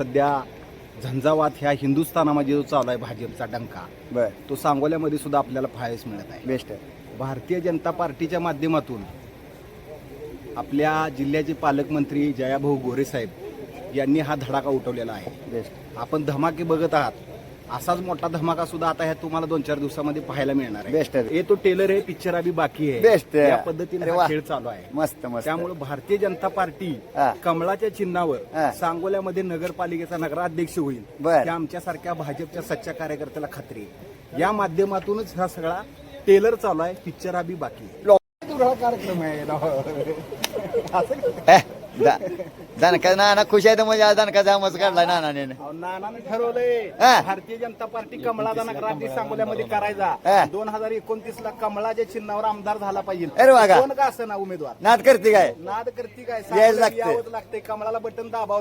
सध्या झंझावात ह्या हिंदुस्थानामध्ये जो चालू आहे भाजपचा डंका बर. तो सांगोल्यामध्ये सुद्धा आपल्याला पाहायला मिळत आहे. बेस्ट भारतीय जनता पार्टीच्या माध्यमातून आपल्या जिल्ह्याचे पालकमंत्री जयाभाऊ गोरे साहेब यांनी हा धडाका उठवलेला आहे. बेस्ट. आपण धमाके बघत आहात. असाच मोठा धमाका सुद्धा आता ह्या तुम्हाला दोन चार दिवसामध्ये पाहायला मिळणार आहे Best आहे. हे तो टेलर आहे पिक्चर अभी बाकी आहे Best आहे. या पद्धतीने अरे हा वा. खेळ चालू आहे मस्त मस्त त्यामुळे भारतीय जनता पार्टी हा. कमळाच्या चिन्हावर. सांगोल्यामध्ये नगरपालिकेचा नगराध्यक्ष होईल बर. त्या आमच्यासारख्या भाजपच्या सच्च्या कार्यकर्त्याला खात्री आहे या माध्यमातूनच हा सगळा टेलर चालू आहे पिक्चर अभी बाकी आहे. कार्यक्रम आहे असं? दणका नाना खुश आहे तर म्हणजे आज दणका जामच काढलाय नानाने. अहो, नानानं ठरवलंय. हा. भारतीय जनता पार्टी कमळाचा नगराध्यक्ष सांगोल्यामध्ये हा. करायचा. दोन हजार एकोणतीस ला कमळाच्या चिन्हावर आमदार झाला पाहिजे. अरे वा. कोण का असं ना उमेदवार? नाद करते काय? नाद करती काय? यायला सांगोल्यात लागतंय. यावंच लागतंय. कमळाला बटन दाबावं.